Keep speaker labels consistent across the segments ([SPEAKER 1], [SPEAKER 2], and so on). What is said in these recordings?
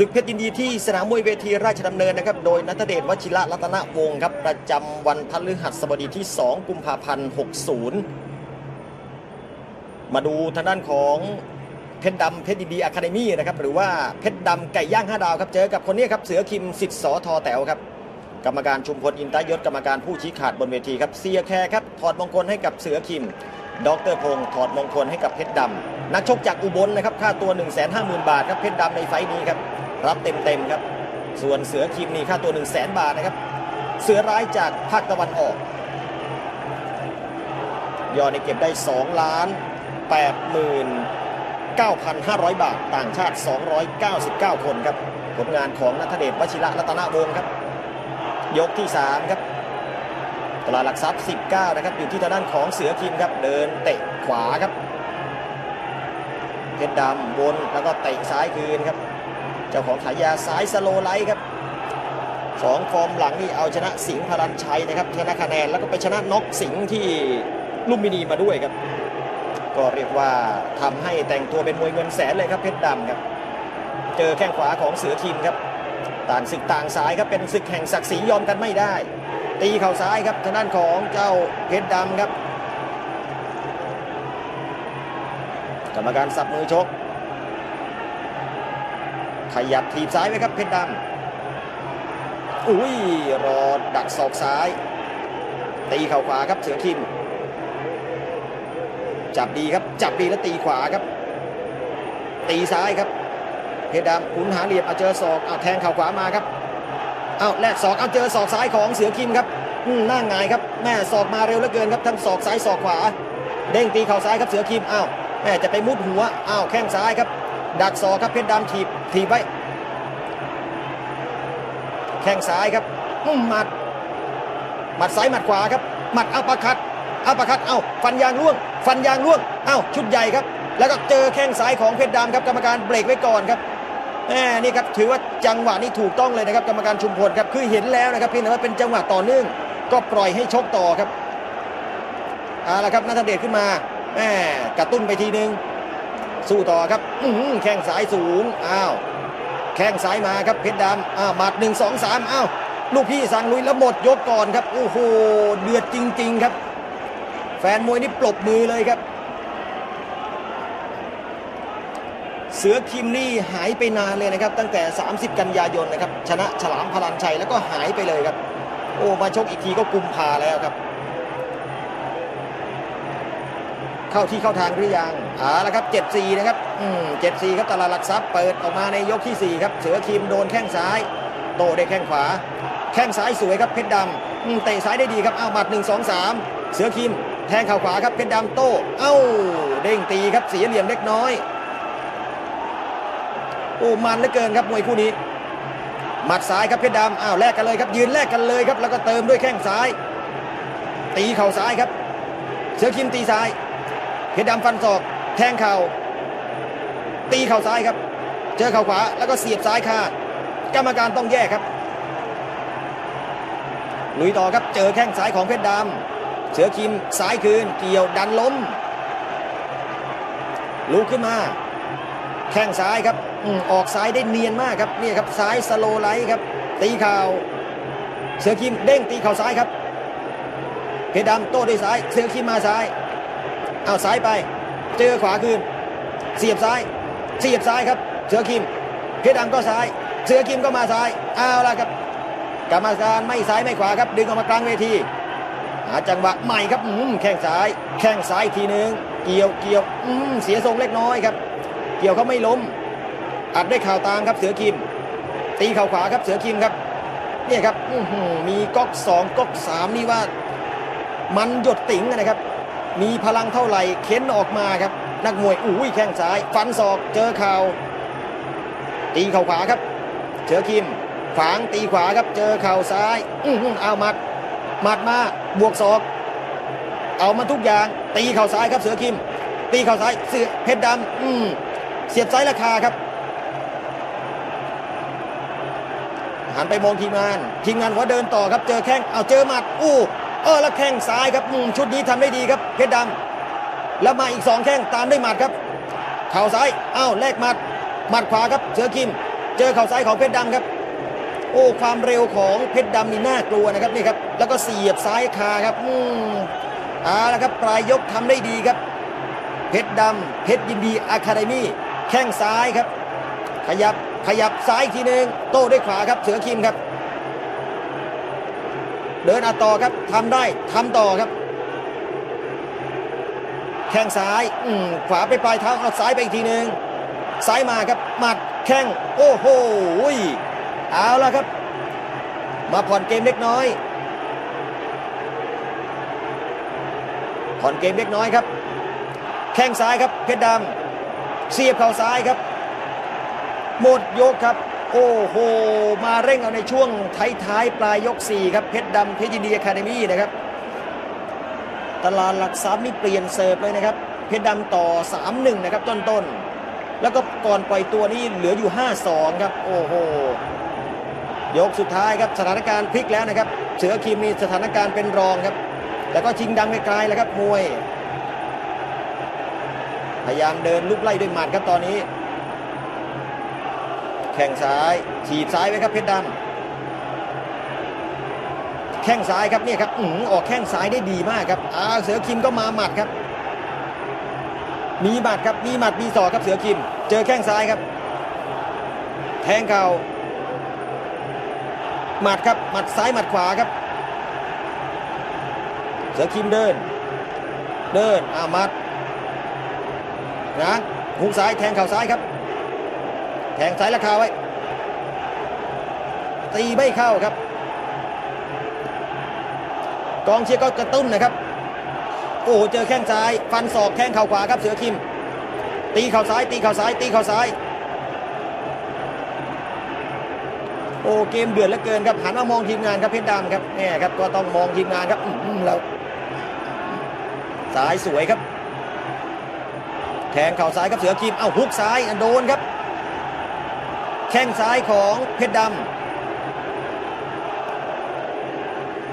[SPEAKER 1] ศึกเพชรยินดีที่สนามมวยเวทีราชดำเนินนะครับ โดยนัทเดชวชิระรัตนวงศ์ครับ ประจำวันพฤหัสบดีที่ 2 กุมภาพันธ์ 60 มาดูทางด้านของเพชรดำเพชรยินดีอะคาเดมี่นะครับ หรือว่าเพชรดำไก่ย่าง5ดาวครับ เจอกับคนนี้ครับ เสือคิมสิทธิ์สอทอแต๋วครับ กรรมการชุมพลอินตยศกรรมการผู้ชี้ขาดบนเวทีครับเสียแคร์ครับถอดมงคลให้กับเสือคิมดรพงศ์ถอดมงคลให้กับเพชรดำนักชกจากอุบลนะครับ ค่าตัว 1 5 0 0 0 0 บาทครับ เพชรดำในไฟต์นี้ครับ รับเต็มๆครับ ส่วนเสือคิมนี่ค่าตัว 1 0 0 0 0 0บาทนะครับ เสือร้ายจากภาคตะวันออก ยอดในเก็บได้ 2 ล้าน8หมื่น9,500 บาท ต่างชาติ 299 คนครับ ผลงานของนัทเดชวชิระรัตนวงศ์ครับ ยกที่ 3 ครับตลาดหลักทรัพย์ 19 นะครับ อยู่ที่ทางด้านของเสือคิมครับ เดินเตะขวาครับเพชรดำวนแล้วก็เตะซ้ายคืนครับ เจ้าของฉายาซ้ายสโลไลท์ครับสองฟอร์มหลังนี่เอาชนะสิงห์พลันชัยนะครับชนะคะแนนแล้วก็ไปชนะน็อกสิงห์ที่ลุมพินีมาด้วยครับ ก็เรียกว่าทำให้แต่งตัวเป็นมวยเงินแสนเลยครับเพชรดำครับ เจอแข้งขวาของเสือคิมครับต่างศึกต่างสายครับเป็นศึกแห่งศักดิ์ศรียอมกันไม่ได้ ตีเข่าซ้ายครับทางด้านของเจ้าเพชรดำครับกรรมการสับมือชก ขยับถีบซ้ายไว้ครับเพชรดำอุ้ยรอดักศอกซ้าย ตีเข่าขวาครับเสือคิม จับดีครับจับดีแล้วตีขวาครับ ตีซ้ายครับเพชรดำขุนหาเหลี่ยมเอาเจอศอกเอาแทงเข่าขวามาครับเอาแลกศอกเอาเจอศอกซ้ายของเสือคิมครับหน้าหงายครับแม่ศอกมาเร็วเหลือเกินครับทั้งศอกซ้ายศอกขวา เด้งตีเข่าซ้ายครับเสือคิมอ้าวแม่จะไปมุดหัวอ้าวแข้งซ้ายครับ ดักศอกครับเพชรดำถีบถีบไว้แข้งซ้ายครับหมัดหมัดซ้ายหมัดขวาครับหมัดอัปคัดอัปคัดเอ้าฟันยางล่วง ฟันยางล่วงเอ้าชุดใหญ่ครับ แล้วก็เจอแข้งซ้ายของเพชรดำครับกรรมการเบรกไว้ก่อนครับแหมนี่ครับถือว่าจังหวะนี้ถูกต้องเลยนะครับกรรมการชุมพลครับคือเห็นแล้วนะครับเพียงแต่ว่าเป็นจังหวะต่อเนื่อง ก็ปล่อยให้ชกต่อครับเอาละครับนัทเดชขึ้นมาแหมกระตุ้นไปทีนึง สู้ต่อครับอืแข้งซ้ายสูงอ้าวแข้งซ้ายมาครับเพชรดำอ้าวหมัดหนึ่งสองสามอ้าวลูกพี่สั่งลุยแล้วหมดยกก่อนครับโอ้โหเดือดจริง ๆครับ แฟนมวยนี่ปรบมือเลยครับ เสือคิมนี่หายไปนานเลยนะครับ ตั้งแต่ 30 กันยายนนะครับ ชนะฉลามพลันชัยแล้วก็หายไปเลยครับ โอ้มาชกอีกทีก็กุมภาแล้วครับ เข้าที่เข้าทางหรือยังอ่าแล้วครับ 7-4 นะครับอืม7-4 ครับตลาดหลักทรัพย์เปิดออกมาในยกที่ 4 ครับ เสือคิมโดนแข้งซ้าย โตได้แข้งขวา แข้งซ้ายสวยครับเพชรดำอืมเตะซ้ายได้ดีครับเอาหมัด 1 2 3 เสือคิม แทงเข่าขวาครับเพชรดำโต้เอ้าเด้งตีครับเสียเหลี่ยมเล็กน้อยโอ้มันเหลือเกินครับมวยคู่นี้ หมัดซ้ายครับเพชรดำอ้าวแลกกันเลยครับ ยืนแลกกันเลยครับ แล้วก็เติมด้วยแข้งซ้าย ตีเข่าซ้ายครับ เสือคิมตีซ้าย เพชรดำฟันศอก แทงเข่า ตีเข่าซ้ายครับ เจอเข่าขวาแล้วก็เสียบซ้ายคากรรมการต้องแยกครับลุยต่อครับเจอแข้งซ้ายของเพชรดำเสือคิมซ้ายคืน เกี่ยวดันล้มลุกขึ้นมา แข้งซ้ายครับอออกซ้ายได้เนียนมากครับนี่ครับซ้ายสโลไลท์ครับ ตีเข่าเสือคิมเด้งตีเข่าซ้ายครับเพชรดำโต้ด้วยซ้าย เสือคิมมาซ้าย เอาซ้ายไป เจอขวาคืน เสียบซ้าย เสียบซ้ายครับ เสือคิม เพชรดำก็ซ้าย เสือคิมก็มาซ้าย เอาละครับ กรรมการไม่ซ้ายไม่ขวาครับ ดึงออกมากลางเวที หาจังหวะใหม่ครับอืมแข้งซ้าย แข้งซ้ายทีหนึ่งเกี่ยวเกี่ยวอืมเสียทรงเล็กน้อยครับ เกี่ยวเขาไม่ล้ม อัดด้วยข่าวตามครับ เสือคิม ตีเข่าขวาครับ เสือคิมครับเนี่ยครับอืมีก๊อกสองก๊อกสามนี่ว่า มันหยดติ๋งนะครับ มีพลังเท่าไหร่เค้นออกมาครับ นักมวยอุ้ยแข้งซ้าย ฟันศอกเจอเข่าตีเข่าขวาครับเสือคิมขวางตีขวาครับเจอเข่าซ้ายอื้อหือเอาหมัดหมัดมาบวกศอก เอามาทุกอย่าง ตีเข่าซ้ายครับเสือคิม ตีเข่าซ้ายเสือเพชรดำอืมเสียบซ้ายราคาครับหันไปมองทีมงาน ทีมงานว่าเดินต่อครับเจอแข้งเอาเจอหมัดอู้ เออแล้วแข้งซ้ายครับอืมชุดนี้ทำได้ดีครับเพชรดำแล้วมาอีกสองแข้งตามด้วยหมัดครับ เข่าซ้ายเอ้าแลกหมัดหมัดขวาครับเสือคิม เจอเข่าซ้ายของเพชรดำครับ โอ้ความเร็วของเพชรดำนี่น่ากลัวนะครับนี่ครับแล้วก็เสียบซ้ายคาครับอืมเอาละครับปลายยกทำได้ดีครับ เพชรดำเพชรยินดีอะคาเดมี่แข้งซ้ายครับ ขยับขยับซ้ายอีกทีหนึ่งโต้ด้วยขวาครับเสือคิมครับ เดินอัดต่อครับทำได้ทำต่อครับ แข้งซ้ายอืขวาไปปลายเท้าเอาซ้ายไปอีกทีหนึ่งซ้ายมาครับหมัดแข้งโอ้โหเอาละครับ มาผ่อนเกมเล็กน้อยผ่อนเกมเล็กน้อยครับ แข้งซ้ายครับเพชรดำเสียบเข่าซ้ายครับ หมดยกครับ โอ้โห มาเร่งเอาในช่วงท้ายๆปลายยก 4 ครับ เพชรดำเพชรยินดีอะคาเดมี่นะครับ ตลาดหลักทรัพย์นี่เปลี่ยนเสิร์ฟเลยนะครับ เพชรดำต่อ 3-1 นะครับต้นๆ แล้วก็ก่อนปล่อยตัวนี่เหลืออยู่ 5-2 ครับ โอ้โห ยกสุดท้ายครับสถานการณ์พลิกแล้วนะครับ เสือคิมมีสถานการณ์เป็นรองครับ แล้วก็ชิงดำไกลๆแล้วครับมวย พยายามเดินลุกไล่ด้วยหมัดครับตอนนี้ แข้งซ้ายฉีดซ้ายไว้ครับเพชรดำแข้งซ้ายครับเนี่ยครับอือออกแข้งซ้ายได้ดีมากครับอาเสือคิมก็มาหมัดครับ มีหมัดครับมีหมัดมีศอกครับเสือคิม เจอแข้งซ้ายครับ แทงเข่าหมัดครับหมัดซ้ายหมัดขวาครับ เสือคิมเดิน เดินอ่าหมัดง้างหุกซ้ายแทงเข่าซ้ายครับ แทงซ้ายราคาไว้ตีไม่เข้าครับ กองเชียร์ก็กระตุ้นนะครับ โอ้โหเจอแข้งซ้าย ฟันศอกแข้งเข่าขวาครับเสือคิม ตีเข่าซ้าย ตีเข่าซ้าย ตีเข่าซ้าย โอ้เกมเดือดเหลือเกินครับหันมามองทีมงานครับเพชรดำครับเนี่ยครับก็ต้องมองทีมงานครับอื้อหือแล้วซ้ายสวยครับ แทงเข่าซ้ายครับเสือคิมเอ้าฮุกซ้ายโดนครับ แข้งซ้ายของเพชรดำ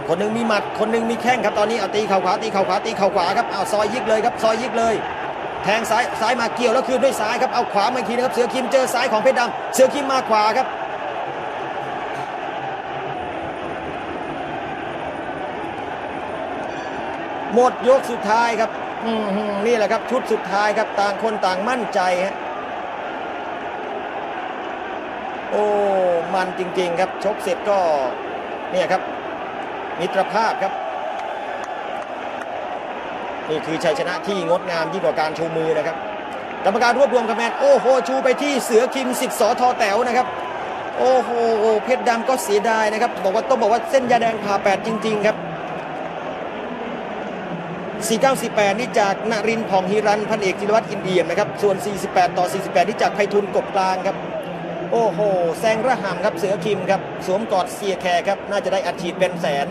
[SPEAKER 1] คนหนึ่งมีหมัด คนหนึ่งมีแข้งครับตอนนี้เอาตีเข่าขวาตีเข่าขวาตีเข่าขวาครับเอาซอยยิกเลยครับซอยยิกเลย แทงซ้ายซ้ายมาเกี่ยวแล้วคืนด้วยซ้ายครับเอาขวามาอีกทีนะครับเสือคิมเจอซ้ายของเพชรดำเสือคิมมาขวาครับหมดยกสุดท้ายครับนี่แหละครับชุดสุดท้ายครับต่างคนต่างมั่นใจฮะ โอ้มันจริง ๆ ครับชกเสร็จก็เนี่ยครับ มิตรภาพครับนี่คือชัยชนะที่งดงามยิ่งกว่าการชูมือนะครับกรรมการรวบรวมคะแนนโอ้โหชูไปที่เสือคิมสิทธิ์สอทอแต๋วนะครับ โอ้โหเพชรดำก็เสียดายนะครับบอกว่าต้องบอกว่าเส้นยาแดงผ่าแปดจริง ๆ ครับ 4948 นี่จากนรินทร์ผ่องฮิรันพันเอกจิรวัตรอินเดียมนะครับ ส่วน 48 ต่อ 48 นี่จากไพฑุลย์กบกลางครับ โอ้โหแซงระห่ำครับเสือคิมครับสวมกอดเสียแคร์ครับน่าจะได้อัดฉีดเป็นแสน